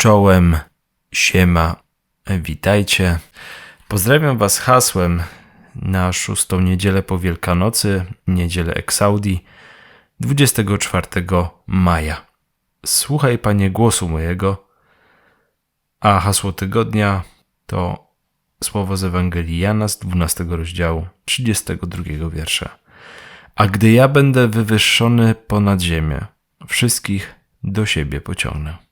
Czołem, siema, witajcie. Pozdrawiam Was hasłem na szóstą niedzielę po Wielkanocy, niedzielę Eksaudi, 24 maja. Słuchaj, Panie, głosu mojego, a hasło tygodnia to słowo z Ewangelii Jana z 12 rozdziału, 32 wiersza. A gdy ja będę wywyższony ponad ziemię, wszystkich do siebie pociągnę.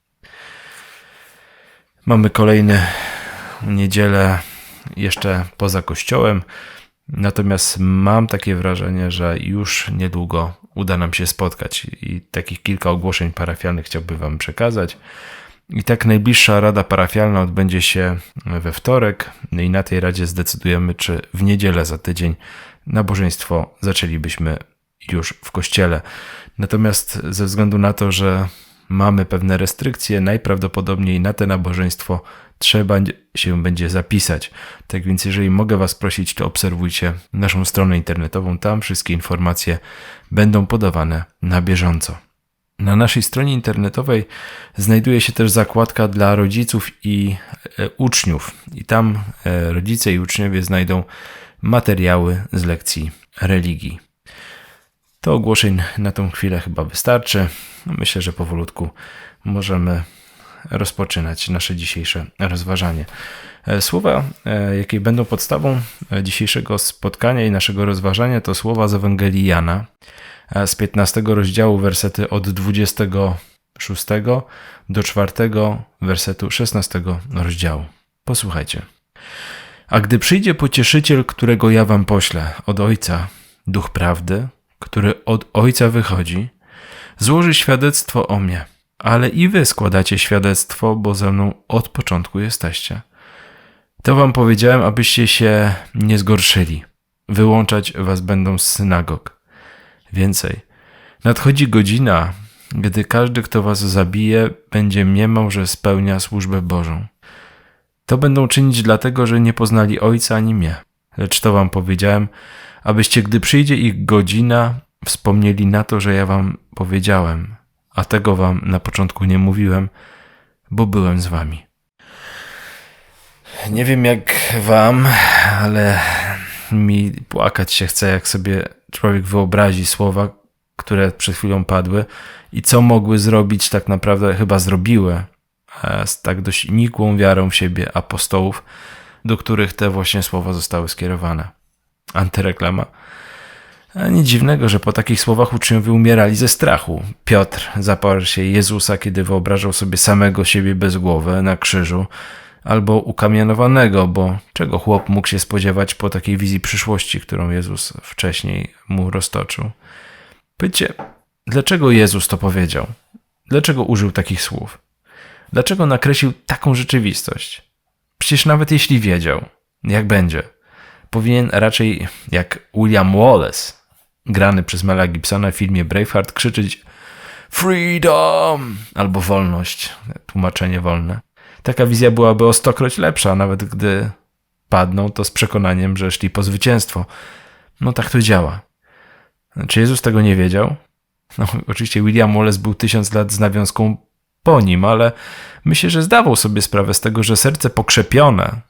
Mamy kolejny niedzielę jeszcze poza kościołem, natomiast mam takie wrażenie, że już niedługo uda nam się spotkać i takich kilka ogłoszeń parafialnych chciałbym Wam przekazać. I tak najbliższa rada parafialna odbędzie się we wtorek no i na tej radzie zdecydujemy, czy w niedzielę za tydzień nabożeństwo zaczęlibyśmy już w kościele. Natomiast ze względu na to, że mamy pewne restrykcje, najprawdopodobniej na te nabożeństwo trzeba się będzie zapisać. Tak więc, jeżeli mogę Was prosić, to obserwujcie naszą stronę internetową. Tam wszystkie informacje będą podawane na bieżąco. Na naszej stronie internetowej znajduje się też zakładka dla rodziców i e, uczniów, i tam e, rodzice i uczniowie znajdą materiały z lekcji religii. To ogłoszeń na tą chwilę chyba wystarczy. Myślę, że powolutku możemy rozpoczynać nasze dzisiejsze rozważanie. E, słowa, e, jakie będą podstawą e, dzisiejszego spotkania i naszego rozważania, to słowa z Ewangelii Jana z 15 rozdziału, wersety od 26 do 4 wersetu 16 rozdziału. Posłuchajcie. A gdy przyjdzie pocieszyciel, którego ja wam poślę od Ojca, duch prawdy, który od Ojca wychodzi, złoży świadectwo o mnie. Ale i wy składacie świadectwo, bo ze mną od początku jesteście. To wam powiedziałem, abyście się nie zgorszyli. Wyłączać was będą z synagog. Więcej. Nadchodzi godzina, gdy każdy, kto was zabije, będzie mniemał, że spełnia służbę Bożą. To będą czynić dlatego, że nie poznali Ojca ani mnie. Lecz to wam powiedziałem, abyście, gdy przyjdzie ich godzina, wspomnieli na to, że ja wam powiedziałem, a tego wam na początku nie mówiłem, bo byłem z wami. Nie wiem jak wam, ale mi płakać się chce, jak sobie człowiek wyobrazi słowa, które przed chwilą padły i co mogły zrobić, tak naprawdę chyba zrobiły z tak dość nikłą wiarą w siebie apostołów, do których te właśnie słowa zostały skierowane. Antyreklama. A nic dziwnego, że po takich słowach uczniowie umierali ze strachu. Piotr zaparł się Jezusa, kiedy wyobrażał sobie samego siebie bez głowy na krzyżu, albo ukamienowanego, bo czego chłop mógł się spodziewać po takiej wizji przyszłości, którą Jezus wcześniej mu roztoczył. Pycie, dlaczego Jezus to powiedział? Dlaczego użył takich słów? Dlaczego nakreślił taką rzeczywistość? Przecież nawet jeśli wiedział, jak będzie, powinien raczej jak William Wallace grany przez Mela Gibsona w filmie Braveheart krzyczeć Freedom! albo wolność, tłumaczenie wolne. Taka wizja byłaby o stokroć lepsza, nawet gdy padną, to z przekonaniem, że szli po zwycięstwo. No tak to działa. Czy Jezus tego nie wiedział? No, oczywiście William Wallace był tysiąc lat z nawiązką po nim, ale myślę, że zdawał sobie sprawę z tego, że serce pokrzepione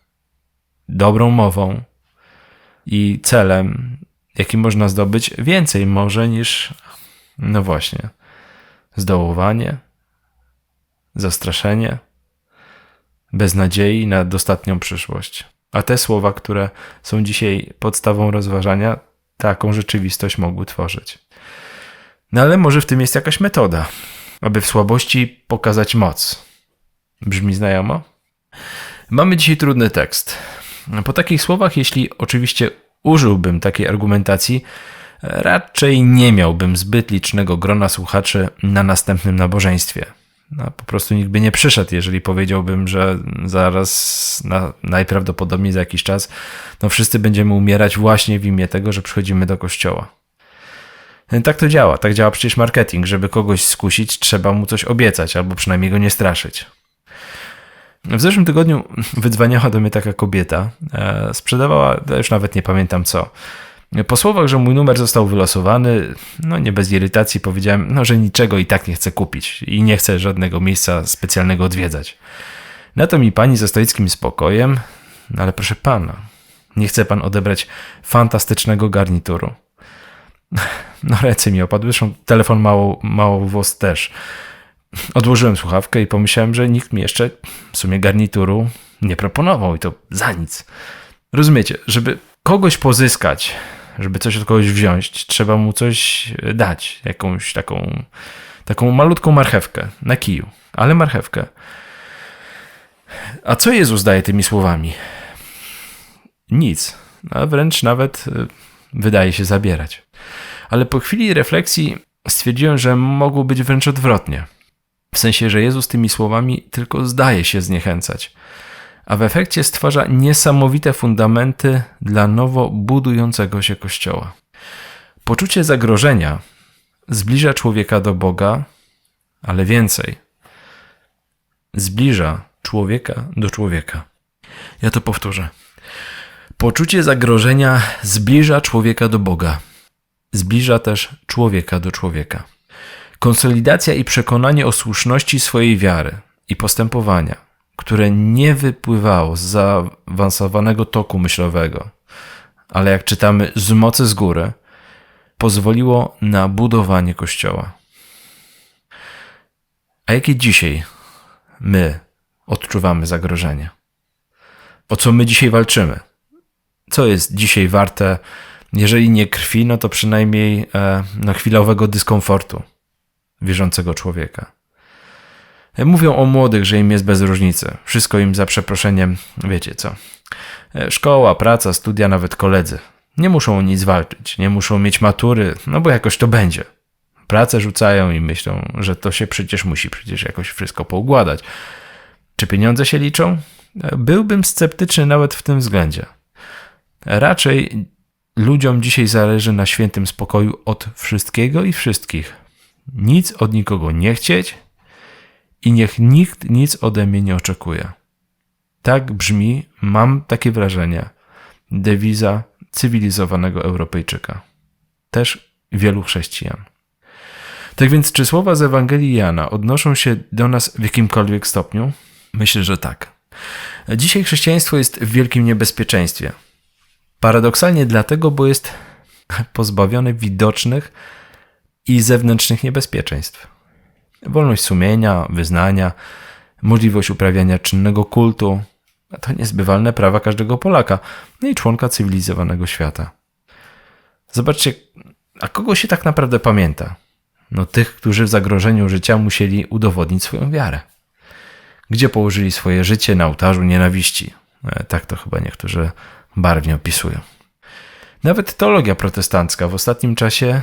dobrą mową i celem jaki można zdobyć, więcej może niż, no właśnie, zdołowanie, zastraszenie, beznadziei na dostatnią przyszłość. A te słowa, które są dzisiaj podstawą rozważania, taką rzeczywistość mogły tworzyć. No ale może w tym jest jakaś metoda, aby w słabości pokazać moc. Brzmi znajomo? Mamy dzisiaj trudny tekst. Po takich słowach, jeśli oczywiście użyłbym takiej argumentacji, raczej nie miałbym zbyt licznego grona słuchaczy na następnym nabożeństwie. No, po prostu nikt by nie przyszedł, jeżeli powiedziałbym, że zaraz, na, najprawdopodobniej za jakiś czas, no wszyscy będziemy umierać właśnie w imię tego, że przychodzimy do kościoła. Tak to działa, tak działa przecież marketing. Żeby kogoś skusić, trzeba mu coś obiecać, albo przynajmniej go nie straszyć. W zeszłym tygodniu wydzwaniała do mnie taka kobieta. E, sprzedawała, już nawet nie pamiętam co. Po słowach, że mój numer został wylosowany, no nie bez irytacji powiedziałem, no że niczego i tak nie chcę kupić i nie chcę żadnego miejsca specjalnego odwiedzać. Na to mi pani ze stoickim spokojem, no ale proszę pana, nie chce pan odebrać fantastycznego garnituru. No ręce mi opadły, zresztą telefon mało, mało włos też. Odłożyłem słuchawkę i pomyślałem, że nikt mi jeszcze w sumie garnituru nie proponował i to za nic. Rozumiecie, żeby kogoś pozyskać, żeby coś od kogoś wziąć, trzeba mu coś dać, jakąś taką, taką malutką marchewkę na kiju, ale marchewkę. A co Jezus daje tymi słowami? Nic, a wręcz nawet y, wydaje się zabierać. Ale po chwili refleksji stwierdziłem, że mogło być wręcz odwrotnie. W sensie, że Jezus tymi słowami tylko zdaje się zniechęcać, a w efekcie stwarza niesamowite fundamenty dla nowo budującego się Kościoła. Poczucie zagrożenia zbliża człowieka do Boga, ale więcej zbliża człowieka do człowieka. Ja to powtórzę. Poczucie zagrożenia zbliża człowieka do Boga, zbliża też człowieka do człowieka. Konsolidacja i przekonanie o słuszności swojej wiary i postępowania, które nie wypływało z zaawansowanego toku myślowego, ale jak czytamy z mocy z góry, pozwoliło na budowanie Kościoła. A jakie dzisiaj my odczuwamy zagrożenie? O co my dzisiaj walczymy? Co jest dzisiaj warte, jeżeli nie krwi, no to przynajmniej e, no, chwilowego dyskomfortu wierzącego człowieka. E, mówią o młodych, że im jest bez różnicy. Wszystko im za przeproszeniem, wiecie co. E, szkoła, praca, studia, nawet koledzy. Nie muszą o nic walczyć, nie muszą mieć matury, no bo jakoś to będzie. Pracę rzucają i myślą, że to się przecież musi przecież jakoś wszystko poukładać. Czy pieniądze się liczą? E, byłbym sceptyczny nawet w tym względzie. Raczej ludziom dzisiaj zależy na świętym spokoju od wszystkiego i wszystkich. Nic od nikogo nie chcieć i niech nikt nic ode mnie nie oczekuje. Tak brzmi, mam takie wrażenie, dewiza cywilizowanego Europejczyka. Też wielu chrześcijan. Tak więc, czy słowa z Ewangelii Jana odnoszą się do nas w jakimkolwiek stopniu? Myślę, że tak. Dzisiaj chrześcijaństwo jest w wielkim niebezpieczeństwie. Paradoksalnie dlatego, bo jest pozbawione widocznych i zewnętrznych niebezpieczeństw. Wolność sumienia, wyznania, możliwość uprawiania czynnego kultu to niezbywalne prawa każdego Polaka i członka cywilizowanego świata. Zobaczcie, a kogo się tak naprawdę pamięta? No tych, którzy w zagrożeniu życia musieli udowodnić swoją wiarę. Gdzie położyli swoje życie na ołtarzu nienawiści? E, tak to chyba niektórzy barwnie opisują. Nawet teologia protestancka w ostatnim czasie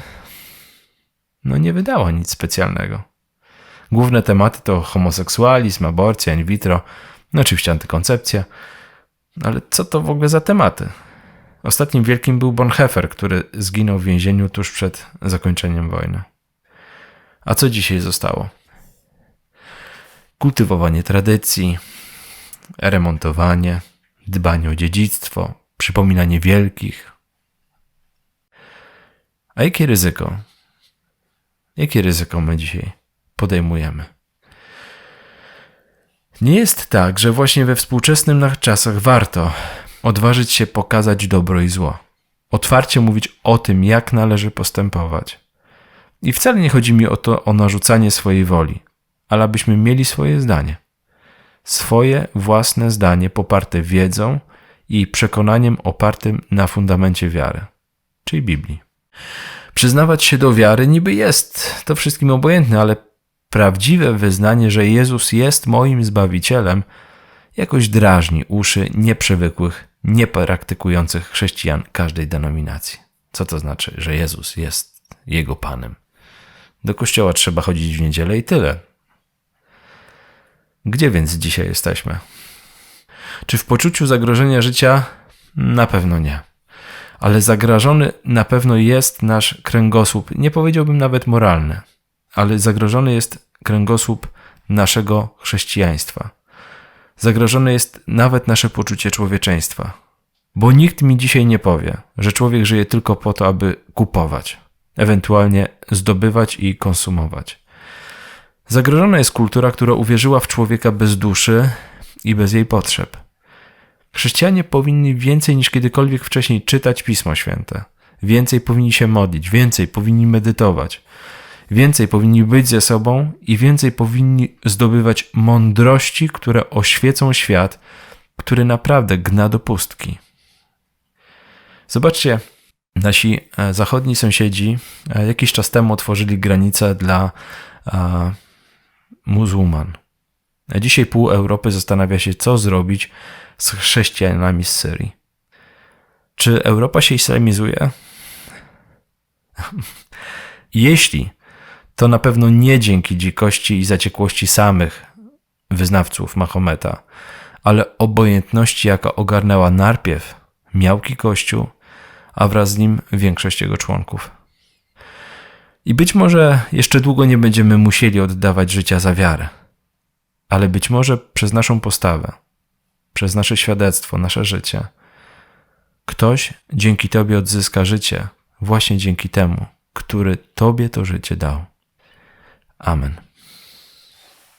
no nie wydała nic specjalnego. Główne tematy to homoseksualizm, aborcja, in vitro, no oczywiście antykoncepcja. Ale co to w ogóle za tematy? Ostatnim wielkim był Bonhoeffer, który zginął w więzieniu tuż przed zakończeniem wojny. A co dzisiaj zostało? Kultywowanie tradycji, remontowanie, dbanie o dziedzictwo, przypominanie wielkich. A jakie ryzyko? Jakie ryzyko my dzisiaj podejmujemy? Nie jest tak, że właśnie we współczesnych czasach warto odważyć się pokazać dobro i zło, otwarcie mówić o tym, jak należy postępować. I wcale nie chodzi mi o to o narzucanie swojej woli, ale abyśmy mieli swoje zdanie. Swoje własne zdanie poparte wiedzą i przekonaniem opartym na fundamencie wiary, czyli Biblii. Przyznawać się do wiary niby jest to wszystkim obojętne, ale prawdziwe wyznanie, że Jezus jest moim zbawicielem, jakoś drażni uszy nieprzywykłych, niepraktykujących chrześcijan każdej denominacji. Co to znaczy, że Jezus jest Jego Panem? Do kościoła trzeba chodzić w niedzielę i tyle. Gdzie więc dzisiaj jesteśmy? Czy w poczuciu zagrożenia życia? Na pewno nie. Ale zagrożony na pewno jest nasz kręgosłup, nie powiedziałbym nawet moralny, ale zagrożony jest kręgosłup naszego chrześcijaństwa. Zagrożone jest nawet nasze poczucie człowieczeństwa. Bo nikt mi dzisiaj nie powie, że człowiek żyje tylko po to, aby kupować, ewentualnie zdobywać i konsumować. Zagrożona jest kultura, która uwierzyła w człowieka bez duszy i bez jej potrzeb. Chrześcijanie powinni więcej niż kiedykolwiek wcześniej czytać Pismo Święte. Więcej powinni się modlić, więcej powinni medytować, więcej powinni być ze sobą i więcej powinni zdobywać mądrości, które oświecą świat, który naprawdę gna do pustki. Zobaczcie, nasi e, zachodni sąsiedzi e, jakiś czas temu otworzyli granice dla a, muzułman. A dzisiaj pół Europy zastanawia się, co zrobić z chrześcijanami z Syrii. Czy Europa się islamizuje? Jeśli, to na pewno nie dzięki dzikości i zaciekłości samych wyznawców Mahometa, ale obojętności, jaka ogarnęła najpierw miałki Kościół, a wraz z nim większość jego członków. I być może jeszcze długo nie będziemy musieli oddawać życia za wiarę, ale być może przez naszą postawę, przez nasze świadectwo, nasze życie, ktoś dzięki Tobie odzyska życie, właśnie dzięki temu, który Tobie to życie dał. Amen.